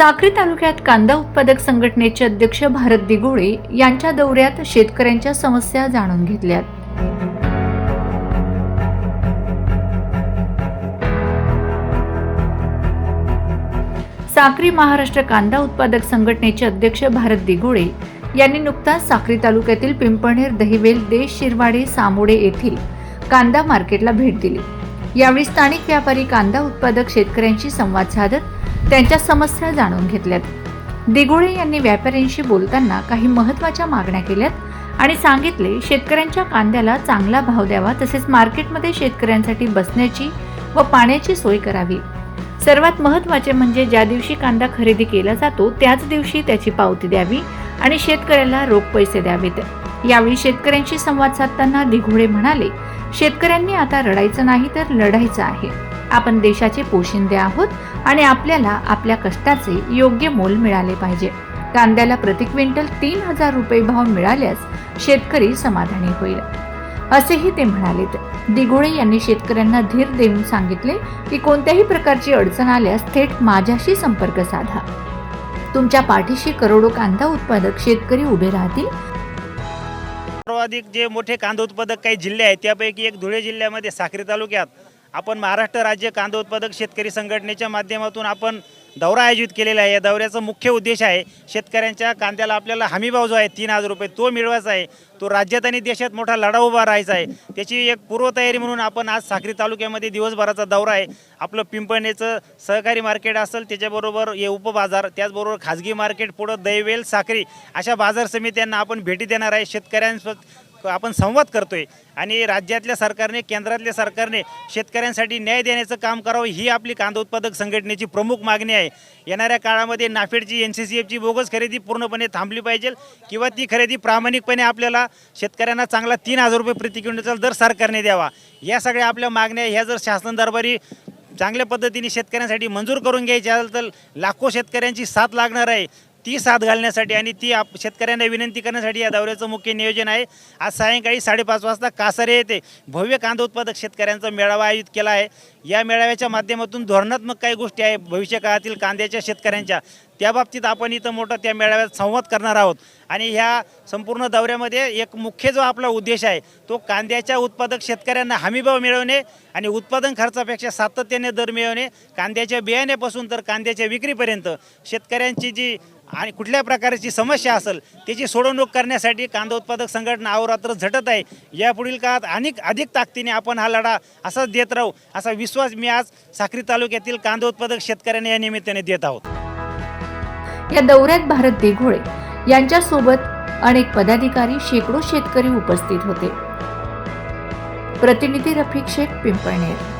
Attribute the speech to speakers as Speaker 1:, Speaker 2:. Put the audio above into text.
Speaker 1: साक्री तालुक्यात कांदा उत्पादक संघटनेचे अध्यक्ष भारत दिगोळे यांच्या दौऱ्यात शेतकऱ्यांच्या समस्या जाणून घेतल्यात. साक्री महाराष्ट्र कांदा उत्पादक संघटनेचे अध्यक्ष भारत दिगोळे यांनी नुकताच साक्री तालुक्यातील पिंपळनेर दहिवेल देश शिरवाडे सामोडे येथील कांदा मार्केटला भेट दिली. यावेळी स्थानिक व्यापारी कांदा उत्पादक शेतकऱ्यांशी संवाद साधत त्यांच्या समस्या जाणून घेतल्यात. दिगोळे यांनी व्यापाऱ्यांशी बोलताना काही महत्त्वाच्या मागण्या केल्यात आणि सांगितले शेतकऱ्यांच्या कांद्याला चांगला भाव द्यावा तसेच मार्केटमध्ये शेतकऱ्यांसाठी बसण्याची व पाण्याची सोय करावी. सर्वात महत्त्वाचे म्हणजे ज्या दिवशी कांदा खरेदी केला जातो त्याच दिवशी त्याची पावती द्यावी आणि शेतकऱ्याला रोख पैसे द्यावेत. यावेळी शेतकऱ्यांशी संवाद साधताना दिघोडे म्हणाले शेतकऱ्यांनी आता रडायचं नाही तर लढायचं आहे. आपण देशाचे पोशिंदे आहोत आणि आपल्याला आपल्या कष्टाचे योग्य मोल मिळाले पाहिजे. कांद्याला प्रति क्विंटल तीन हजार रुपये भाव मिळाल्यास शेतकरी समाधानी होईल. असेही ते म्हणालेत. दिघोळे यांनी शेतकऱ्यांना धीर देऊन सांगितले की कोणत्याही प्रकारची अडचण आल्यास थेट माझ्याशी संपर्क साधा. तुमच्या पाठीशी करोडो कांदा उत्पादक शेतकरी उभे राहतील.
Speaker 2: सर्वाधिक जे मोठे कांदा उत्पादक काही जिल्हे आहेत त्यापैकी एक धुळे जिल्ह्यामध्ये साक्री तालुक्यात आपण महाराष्ट्र राज्य कांदा उत्पादक शेतकरी संघटनेच्या माध्यमातून आपण दौरा आयोजित केलेला आहे. या दौऱ्याचा मुख्य उद्देश आहे शेतकऱ्यांच्या कांद्याला आपल्याला हमीभाव जो आहे तीन हजार रुपये तो मिळवायचा आहे. तो राज्यात आणि देशात मोठा लढा उभा राहायचा आहे. त्याची एक पूर्वतयारी म्हणून आपण आज साखरी तालुक्यामध्ये दिवसभराचा दौरा आहे. आपलं पिंपळणेचं सहकारी मार्केट असेल त्याच्याबरोबर हे उपबाजार त्याचबरोबर खाजगी मार्केट पुढं दैवेल साखरी अशा बाजार समित्यांना आपण भेटी देणार आहे. शेतकऱ्यांसोबत आपण संवाद करतोय. आणि राज्यातल्या सरकारने केंद्रातल्या सरकारने शेतकऱ्यांसाठी न्याय देण्याचं काम करावं ही आपली कांदा उत्पादक संघटनेची प्रमुख मागणी आहे. येणाऱ्या काळामध्ये नाफेडची एन सी सी एफची बोगस खरेदी पूर्णपणे थांबली पाहिजे किंवा ती खरेदी प्रामाणिकपणे आपल्याला शेतकऱ्यांना चांगला तीन हजार रुपये प्रति क्विंटलचा दर सरकारने द्यावा. या सगळ्या आपल्या मागण्या ह्या जर शासन दरबारी चांगल्या पद्धतीने शेतकऱ्यांसाठी मंजूर करून घ्यायची असेल तर लाखो शेतकऱ्यांची साथ लागणार आहे. ती साथ घालण्यासाठी आणि ती आप शेतकऱ्यांना विनंती करण्यासाठी या दौऱ्याचं मुख्य नियोजन आहे. आज सायंकाळी साडेपाच वाजता कासारे येथे भव्य कांदा उत्पादक शेतकऱ्यांचा मेळावा आयोजित केला आहे. या मेळाव्याच्या माध्यमातून धोरणात्मक काही गोष्टी आहे. भविष्य काळातील कांद्याच्या शेतकऱ्यांच्या. त्या बाबतीत आपण इथं मोठा त्या मेळाव्यात संवाद करणार आहोत. आणि ह्या संपूर्ण दौऱ्यामध्ये एक मुख्य जो आपला उद्देश आहे तो कांद्याच्या उत्पादक शेतकऱ्यांना हमीभाव मिळवणे आणि उत्पादन खर्चापेक्षा सातत्याने दर मिळवणे. कांद्याच्या बियाण्यापासून तर कांद्याच्या विक्रीपर्यंत. शेतकऱ्यांची जी आणि कुठल्या प्रकारची समस्या असेल त्याची सोडवणूक करण्यासाठी कांदा उत्पादक संघटना अहोरात्र झटत आहे. यापुढील काळात अनेक अधिक ताकदीने आपण हा लढा असाच देत राहू असा विश्वास मी आज साक्री तालुक्यातील कांदा उत्पादक शेतकऱ्यांना या निमित्ताने देत आहोत.
Speaker 1: या दौऱ्यात भारत देघोळे यांच्यासोबत अनेक पदाधिकारी शेकडो शेतकरी उपस्थित होते. प्रतिनिधी रफिक शेख पिंपळनेर.